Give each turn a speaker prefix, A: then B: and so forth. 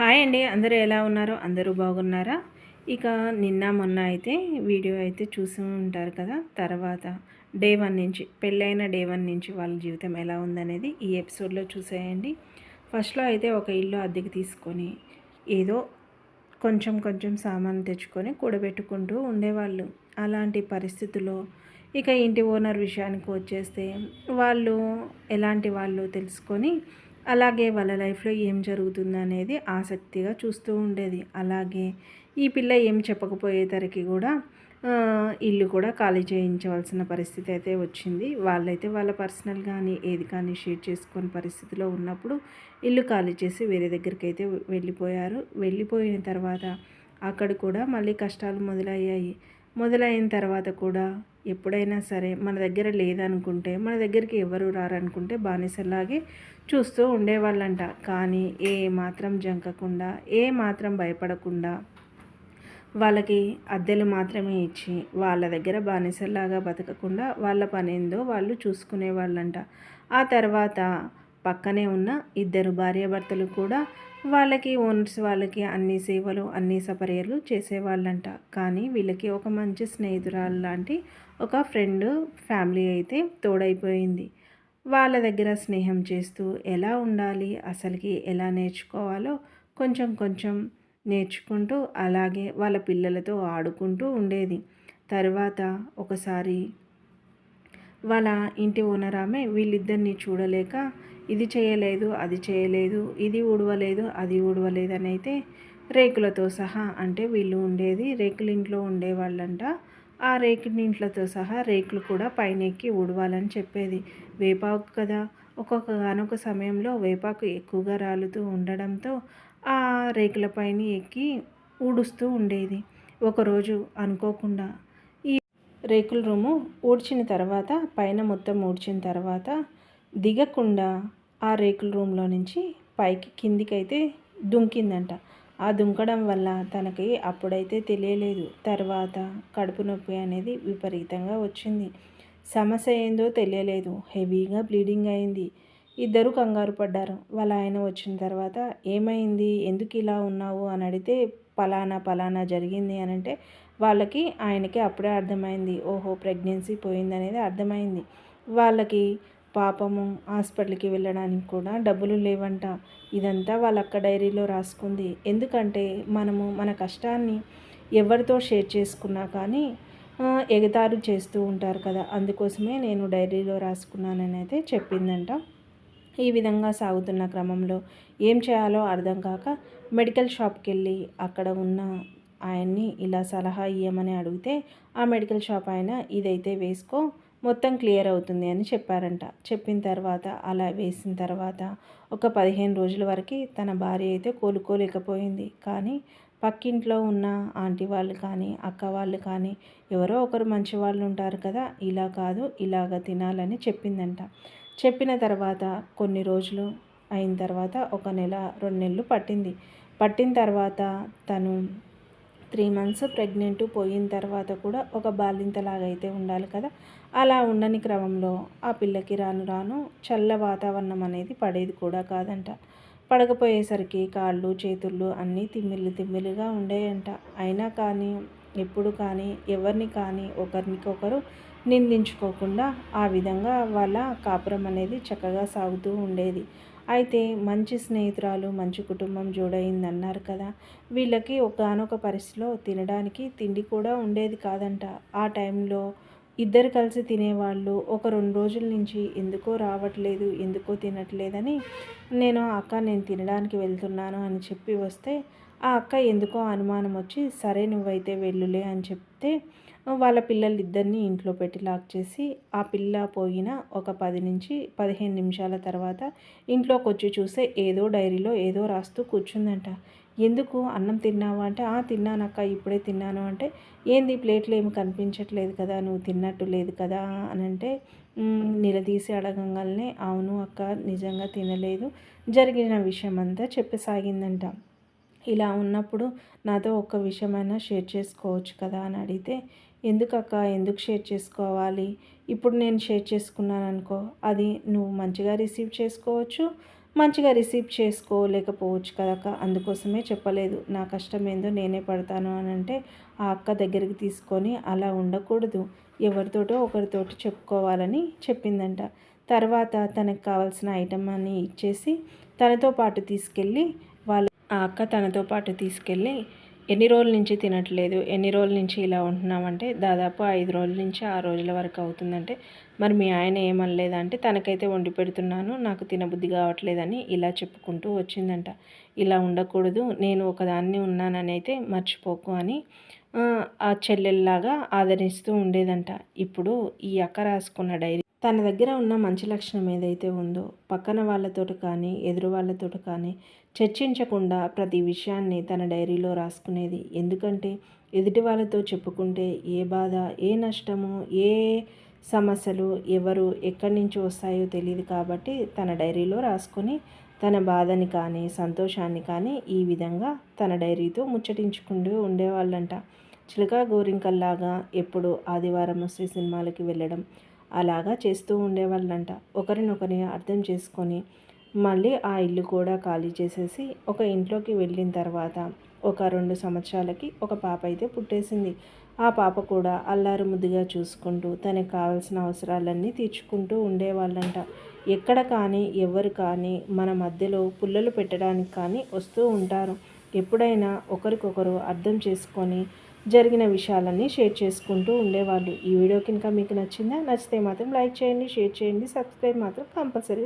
A: Hi అండి. అందరూ ఎలా ఉన్నారు? అందరూ బాగున్నారా? ఇక నిన్న మొన్న అయితే వీడియో అయితే చూసి ఉంటారు కదా. తర్వాత డే వన్ నుంచి పెళ్ళైన డే వన్ నుంచి వాళ్ళ జీవితం ఎలా ఉందనేది ఈ ఎపిసోడ్లో చూసేయండి. ఫస్ట్లో అయితే ఒక ఇల్లు అద్దెకి తీసుకొని ఏదో కొంచెం కొంచెం సామాన్ తెచ్చుకొని కూడబెట్టుకుంటూ ఉండేవాళ్ళు. అలాంటి పరిస్థితుల్లో ఇక ఇంటి ఓనర్ విషయానికి వచ్చేస్తే వాళ్ళు ఎలాంటి వాళ్ళు తెలుసుకొని అలాగే వాళ్ళ లైఫ్లో ఏం జరుగుతుంది అనేది ఆసక్తిగా చూస్తూ ఉండేది. అలాగే ఈ పిల్ల ఏం చెప్పకపోయేసరికి కూడా ఇల్లు కూడా ఖాళీ చేయించవలసిన పరిస్థితి అయితే వచ్చింది. వాళ్ళైతే వాళ్ళ పర్సనల్ కానీ ఏది కానీ షేర్ చేసుకుని పరిస్థితిలో ఉన్నప్పుడు ఇల్లు ఖాళీ చేసి వేరే దగ్గరికి అయితే వెళ్ళిపోయారు. వెళ్ళిపోయిన తర్వాత అక్కడ కూడా మళ్ళీ కష్టాలు మొదలయ్యాయి. మొదలైన తర్వాత కూడా ఎప్పుడైనా సరే మన దగ్గర లేదనుకుంటే మన దగ్గరికి ఎవరు రారనుకుంటే బానిసలాగే చూస్తూ ఉండేవాళ్ళంట. కానీ ఏ మాత్రం జంకకుండా ఏ మాత్రం భయపడకుండా వాళ్ళకి అద్దెలు మాత్రమే ఇచ్చి వాళ్ళ దగ్గర బానిసలాగా బతకకుండా వాళ్ళ పని ఏందో వాళ్ళు చూసుకునేవాళ్ళంట. ఆ తర్వాత పక్కనే ఉన్న ఇద్దరు భార్యాభర్తలు కూడా వాళ్ళకి ఓనర్స్ వాళ్ళకి అన్ని సేవలు అన్ని సపర్యలు చేసేవాళ్ళంట. కానీ వీళ్ళకి ఒక మంచి స్నేహితురాలు లాంటి ఒక ఫ్రెండ్ ఫ్యామిలీ అయితే తోడైపోయింది. వాళ్ళ దగ్గర స్నేహం చేస్తూ ఎలా ఉండాలి అసలుకి ఎలా నేర్చుకోవాలో కొంచెం కొంచెం నేర్చుకుంటూ అలాగే వాళ్ళ పిల్లలతో ఆడుకుంటూ ఉండేది. తర్వాత ఒకసారి వాళ్ళ ఇంటి ఓనర్ ఆమె వీళ్ళిద్దరిని చూడలేక ఇది చేయలేదు అది చేయలేదు ఇది ఊడవలేదు అది ఊడవలేదు అని అయితే రేకులతో సహా అంటే వీళ్ళు ఉండేది రేకుల ఇంట్లో ఉండేవాళ్ళంట. ఆ రేకుల ఇంట్లతో సహా రేకులు కూడా పైన ఎక్కి ఊడవాలని చెప్పేది. వేపాకు కదా ఒక్కొక్క గానొక సమయంలో వేపాకు ఎక్కువగా రాలుతూ ఉండడంతో ఆ రేకుల పైన ఎక్కి ఊడుస్తూ ఉండేది. ఒకరోజు అనుకోకుండా ఈ రేకుల రూము ఊడ్చిన తర్వాత పైన మొత్తం ఊడ్చిన తర్వాత దిగకుండా ఆ రేకుల రూమ్లో నుంచి పైకి కిందికైతే దుంకిందంట. ఆ దుంకడం వల్ల తనకి అప్పుడైతే తెలియలేదు. తర్వాత కడుపు నొప్పి అనేది విపరీతంగా వచ్చింది. సమస్య ఏందో తెలియలేదు. హెవీగా బ్లీడింగ్ అయింది. ఇద్దరు కంగారు పడ్డారు. వాళ్ళ ఆయన వచ్చిన తర్వాత ఏమైంది? ఎందుకు ఇలా ఉన్నావు? అని అడిగితే పలానా పలానా జరిగింది అని అంటే వాళ్ళకి ఆయనకి అప్పుడే అర్థమైంది. ఓహో ప్రెగ్నెన్సీ పోయిందనేది అర్థమైంది. వాళ్ళకి పాపము హాస్పిటల్కి వెళ్ళడానికి కూడా డబ్బులు లేవంట. ఇదంతా వాళ్ళ అక్క డైరీలో రాసుకుంది. ఎందుకంటే మనము మన కష్టాన్ని ఎవరితో షేర్ చేసుకున్నా కానీ ఎగతారు చేస్తూ ఉంటారు కదా. అందుకోసమే నేను డైరీలో రాసుకున్నానని అయితే చెప్పిందంట. ఈ విధంగా సాగుతున్న క్రమంలో ఏం చేయాలో అర్థం కాక మెడికల్ షాప్కి వెళ్ళి అక్కడ ఉన్న ఆయన్ని ఇలా సలహా ఇవ్వమని అడిగితే ఆ మెడికల్ షాప్ ఆయన ఇదైతే వేసుకో మొత్తం క్లియర్ అవుతుంది అని చెప్పారంట. చెప్పిన తర్వాత అలా వేసిన తర్వాత ఒక పదిహేను రోజుల వరకు తన భార్య అయితే కోలుకోలేకపోయింది. కానీ పక్కింట్లో ఉన్న ఆంటీ వాళ్ళు కానీ అక్క వాళ్ళు కానీ ఎవరో ఒకరు మంచి వాళ్ళు ఉంటారు కదా ఇలా కాదు ఇలాగ తినాలని చెప్పిందంట. చెప్పిన తర్వాత కొన్ని రోజులు అయిన తర్వాత ఒక నెల రెండు నెలలు పట్టింది. పట్టిన తర్వాత తను త్రీ మంత్స్ ప్రెగ్నెంట్ పోయిన తర్వాత కూడా ఒక బాలింతలాగా అయితే ఉండాలి కదా. అలా ఉండని క్రమంలో ఆ పిల్లకి రాను రాను చల్ల వాతావరణం అనేది పడేది కూడా కాదంట. పడకపోయేసరికి కాళ్ళు చేతుళ్ళు అన్నీ తిమ్మిళ్ళు తిమ్మిలుగా ఉండేయంట. అయినా కానీ ఎప్పుడు కానీ ఎవరిని కానీ ఒకరినికొకరు నిందించుకోకుండా ఆ విధంగా వాళ్ళ కాపురం అనేది చక్కగా సాగుతూ ఉండేది. అయితే మంచి స్నేహితురాలు మంచి కుటుంబం జోడైందన్నారు కదా. వీళ్ళకి ఒకనొక పరిస్థితిలో తినడానికి తిండి కూడా ఉండేది కాదంట. ఆ టైంలో ఇద్దరు కలిసి తినేవాళ్ళు ఒక రెండు రోజుల నుంచి ఎందుకో రావట్లేదు ఎందుకో తినట్లేదని నేను అక్క నేను తినడానికి వెళ్తున్నాను అని చెప్పి వస్తే ఆ అక్క ఎందుకో అనుమానం వచ్చి సరే నువ్వైతే వెళ్ళులే అని చెప్తే వాళ్ళ పిల్లలు ఇద్దరిని ఇంట్లో పెట్టి లాక్ చేసి ఆ పిల్ల పోయిన ఒక పది నుంచి పదిహేను నిమిషాల తర్వాత ఇంట్లోకి వచ్చి చూస్తే ఏదో డైరీలో ఏదో రాస్తూ కూర్చుందంట. ఎందుకు? అన్నం తిన్నావా? అంటే ఆ తిన్నానక్క ఇప్పుడే తిన్నాను అంటే ఏంది? ప్లేట్లు ఏమి కనిపించట్లేదు కదా నువ్వు తిన్నట్టు లేదు కదా అని అంటే నిలదీసి అడగంగానే అవును అక్క నిజంగా తినలేదు జరిగిన విషయం అంతా చెప్పసాగిందంట. ఇలా ఉన్నప్పుడు నాతో ఒక్క విషయమైనా షేర్ చేసుకోవచ్చు కదా అని అడిగితే ఎందుకక్క? ఎందుకు షేర్ చేసుకోవాలి? ఇప్పుడు నేను షేర్ చేసుకున్నాను అనుకో అది నువ్వు మంచిగా రిసీవ్ చేసుకోవచ్చు మంచిగా రిసీవ్ చేసుకోలేకపోవచ్చు కదక్క? అందుకోసమే చెప్పలేదు. నా కష్టం ఏందో నేనే పడతాను అని అంటే ఆ అక్క దగ్గరికి తీసుకొని అలా ఉండకూడదు. ఎవరితోటో ఒకరితోటి చెప్పుకోవాలని చెప్పిందంట. తర్వాత తనకు కావాల్సిన ఐటమ్ అని ఇచ్చేసి తనతో పాటు తీసుకెళ్ళి ఆ అక్క తనతో పాటు తీసుకెళ్ళి ఎన్ని రోజుల నుంచి తినట్లేదు? ఎన్ని రోజుల నుంచి ఇలా ఉంటున్నామంటే దాదాపు ఐదు రోజుల నుంచి ఆరు రోజుల వరకు అవుతుందంటే మరి మీ ఆయన ఏమనలేదంటే తనకైతే వండి పెడుతున్నాను నాకు తినబుద్ధి కావట్లేదని ఇలా చెప్పుకుంటూ వచ్చిందంట. ఇలా ఉండకూడదు నేను ఒకదాన్ని ఉన్నానని అయితే మర్చిపోకు అని ఆ చెల్లెల్లాగా ఆదరిస్తూ ఉండేదంట. ఇప్పుడు ఈ అక్క రాసుకున్న డైరీ తన దగ్గర ఉన్న మంచి లక్షణం ఏదైతే ఉందో పక్కన వాళ్ళతోటి కానీ ఎదురు వాళ్ళతోటి కానీ చర్చించకుండా ప్రతి విషయాన్ని తన డైరీలో రాసుకునేది. ఎందుకంటే ఎదుటి వాళ్ళతో చెప్పుకుంటే ఏ బాధ ఏ నష్టము ఏ సమస్యలు ఎవరు ఎక్కడి నుంచి వస్తాయో తెలియదు కాబట్టి తన డైరీలో రాసుకొని తన బాధని కానీ సంతోషాన్ని కానీ ఈ విధంగా తన డైరీతో ముచ్చటించుకుంటూ ఉండేవాళ్ళంట. చిలక గోరింకల్లాగా ఎప్పుడు ఆదివారం వస్తే సినిమాలకి వెళ్ళడం అలాగా చేస్తూ ఉండేవాళ్ళంట. ఒకరినొకరిని అర్థం చేసుకొని మళ్ళీ ఆ ఇల్లు కూడా ఖాళీ చేసేసి ఒక ఇంట్లోకి వెళ్ళిన తర్వాత ఒక రెండు సంవత్సరాలకి ఒక పాప అయితే పుట్టేసింది. ఆ పాప కూడా అల్లారు ముద్దుగా చూసుకుంటూ తనకు కావాల్సిన అవసరాలన్నీ తీర్చుకుంటూ ఉండేవాళ్ళంట. ఎక్కడ కానీ ఎవరు కానీ మన మధ్యలో పుల్లలు పెట్టడానికి కానీ వస్తూ ఉంటారు. ఎప్పుడైనా ఒకరికొకరు అర్థం చేసుకొని జరిగిన విషయాలన్నీ షేర్ చేసుకుంటూ ఉండేవాళ్ళు. ఈ వీడియో కనుక మీకు నచ్చిందా? నచ్చితే మాత్రం లైక్ చేయండి షేర్ చేయండి. సబ్స్క్రైబ్ మాత్రం కంపల్సరీ